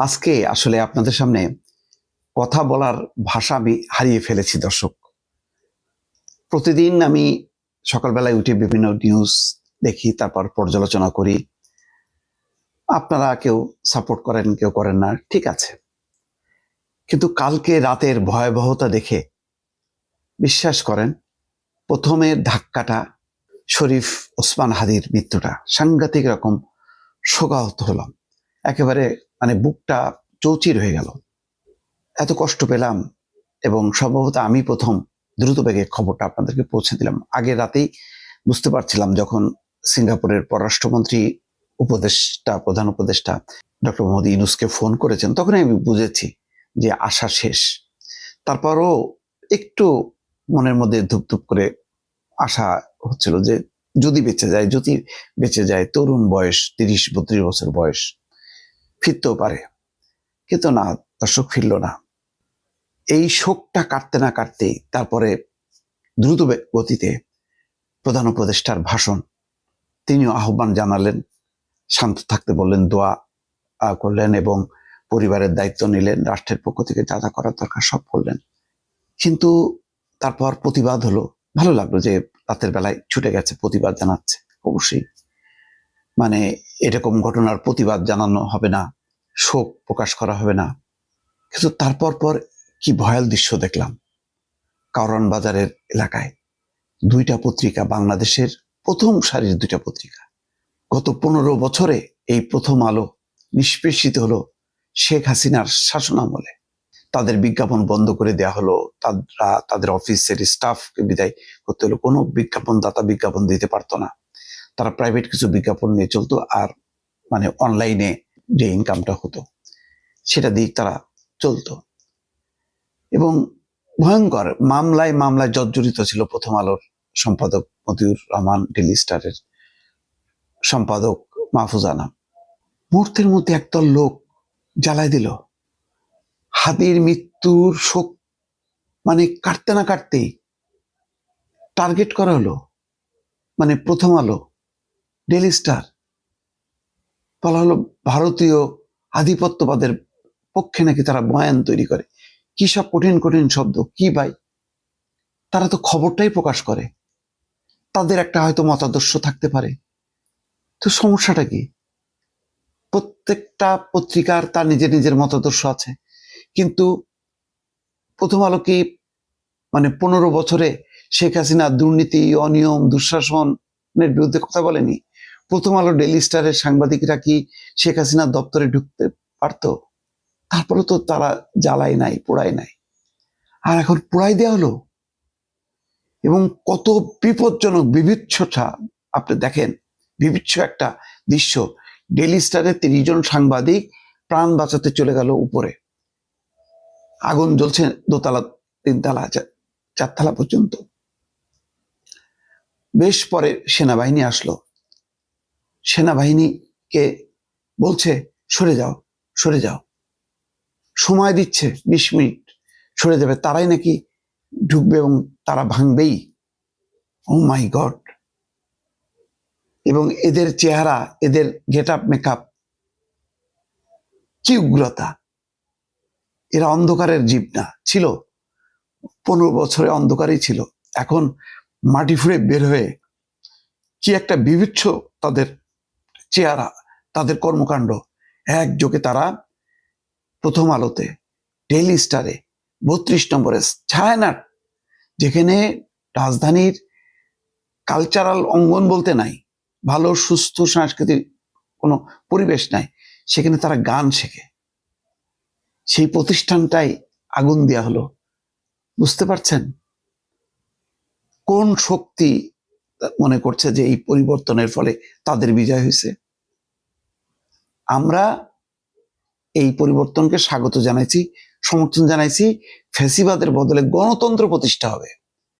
আজকে আসলে আপনাদের সামনে কথা বলার ভাষা আমি হারিয়ে ফেলেছি, দর্শক। প্রতিদিন আমি সকালবেলায় উঠে বিভিন্ন নিউজ দেখি, তারপর পর্যালোচনা করি। আপনারা কেউ সাপোর্ট করেন, কেউ করেন না, ঠিক আছে। কিন্তু কালকে রাতের ভয়াবহতা দেখে বিশ্বাস করেন প্রথমের ধাক্কাটা শরীফ ওসমান হাদির মৃত্যুটা। সাংঘাতিক রকম শোকাহত হলাম। একেবারে মানে বুকটা চৌচির হয়ে গেল। এত কষ্ট পেলাম এবং সম্ভবত আমি প্রথম দ্রুত বেগে খবরটা আপনাদেরকে পৌঁছে দিলাম। আগের রাতেই বুঝতে পারছিলাম যখন সিঙ্গাপুরের পররাষ্ট্রমন্ত্রী উপদেষ্টা, প্রধান উপদেষ্টা ডক্টর মোহাম্মদ ইউনুসকে ফোন করেছেন, তখনই আমি বুঝেছি যে আশা শেষ। তারপরও একটু মনের মধ্যে ধুপধুপ করে আশা হচ্ছিল যে যদি বেঁচে যায়, যদি বেঁচে যায়, তরুণ বয়স, তিরিশ, বত্রিশ বছর বয়স ফিরতেও পারে। কিন্তু না, দর্শক ফিরল না। এই শোকটা কাটতে না কাটতেই তারপরে দ্রুত গতিতে প্রধান উপদেষ্টার ভাষণ তিনিও আহ্বান জানালেন, শান্ত থাকতে বললেন, দোয়া করলেন এবং পরিবারের দায়িত্ব নিলেন, রাষ্ট্রের পক্ষ থেকে যা যা করার দরকার সব করলেন। কিন্তু তারপর প্রতিবাদ হলো। ভালো লাগল যে রাতের বেলায় ছুটে গেছে, প্রতিবাদ জানাচ্ছে। অবশ্যই মানে এরকম ঘটনার প্রতিবাদ জানানো হবে না, শোক প্রকাশ করা হবে না। কিন্তু তারপর পর কি ভয়াল দৃশ্য দেখলাম। কারণ বাজারের এলাকায় দুইটা পত্রিকা, বাংলাদেশের প্রথম সারির দুইটা পত্রিকা। গত পনেরো বছরে এই প্রথম আলো নিষ্পেষিত হলো শেখ হাসিনার শাসনামলে। তাদের বিজ্ঞাপন বন্ধ করে দেয়া হলো, তারা তাদের অফিসের স্টাফকে বিদায় করতে হলো। কোনো বিজ্ঞাপন দাতা বিজ্ঞাপন দিতে পারতো না। তারা প্রাইভেট কিছু বিজ্ঞাপন নিয়ে চলতো আর মানে অনলাইনে যে ইনকামটা হতো, সেটা দিয়ে তারা চলতো। এবং ভয়ঙ্কর মামলায় মামলায় জর্জরিত ছিল প্রথম আলোর সম্পাদক মতিউর রহমান ডেলি স্টারের সম্পাদক মাহফুজানা মুহূর্তের মধ্যে একদল লোক জ্বালায় দিল। হাদির মৃত্যুর শোক মানে কাটতে না কাটতেই টার্গেট করা হলো। মানে প্রথম আলো ডেলি স্টার। বলা হলো ভারতীয় আধিপত্যবাদের পক্ষে নাকি তারা বয়ান তৈরি করে। কি সব কঠিন কঠিন শব্দ, কি ভাই তারা তো খবরটাই প্রকাশ করে। তাদের একটা হয়তো মতাদর্শ থাকতে পারে। তো সমস্যাটা কি? প্রত্যেকটা পত্রিকার তার নিজের নিজের মতাদর্শ আছে। কিন্তু প্রথম আলো কি মানে পনেরো বছরে শেখ হাসিনা দুর্নীতি, অনিয়ম, দুঃশাসনের বিরুদ্ধে কথা বলেনি? প্রথম আলো ডেলি স্টারের সাংবাদিকরা কি শেখ হাসিনার দপ্তরে ঢুকতে পারতো? তারপরে তো তারা জ্বালাই নাই পোড়াই নাই। আর এখন পোড়াই দেওয়া হলো। এবং কত বিপজ্জনক বিভৎসতা আপনি দেখেন। বিভৎস একটা দৃশ্য। ডেলি স্টারের তিরিশ জন সাংবাদিক প্রাণ বাঁচাতে চলে গেল উপরে। আগুন জ্বলছে দোতলা, তিনতলা চারতলা পর্যন্ত। বেশ পরে সেনাবাহিনী আসলো। সেনাবাহিনীকে বলছে, সরে যাও সরে যাও। সময় দিচ্ছে, বিশ মিনিট, সরে যাবে। তারাই নাকি ঢুকবে এবং তারা ভাঙবেই। ও মাই গড এবং এদের চেহারা, এদের গেট আপ মেকআপ কি উগ্রতা! এরা অন্ধকারের জীব না, ছিল। পনেরো বছরে অন্ধকারই ছিল। এখন মাটি ফুঁড়ে বের হয়ে কি একটা বিভৎস তাদের চেহারা, তাদের কর্মকাণ্ড। একযোগে তারা প্রথম আলোতে ডেইলি স্টারে বত্রিশ নম্বরে ছায়ানাট যেখানে রাজধানীর কালচারাল অঙ্গন বলতে নাই, ভালো, সুস্থ সাংস্কৃতিক কোনো পরিবেশ নাই, সেখানে তারা গান শেখে। সেই প্রতিষ্ঠানটাই আগুন দেওয়া হলো। বুঝতে পারছেন? কোন শক্তি মনে করছে যে এই পরিবর্তনের ফলে তাদের বিজয় হয়েছে। আমরা এই পরিবর্তনকে স্বাগত জানাইছি, সমর্থন জানাইছি, ফেসিবাদের বদলে গণতন্ত্র প্রতিষ্ঠা হবে।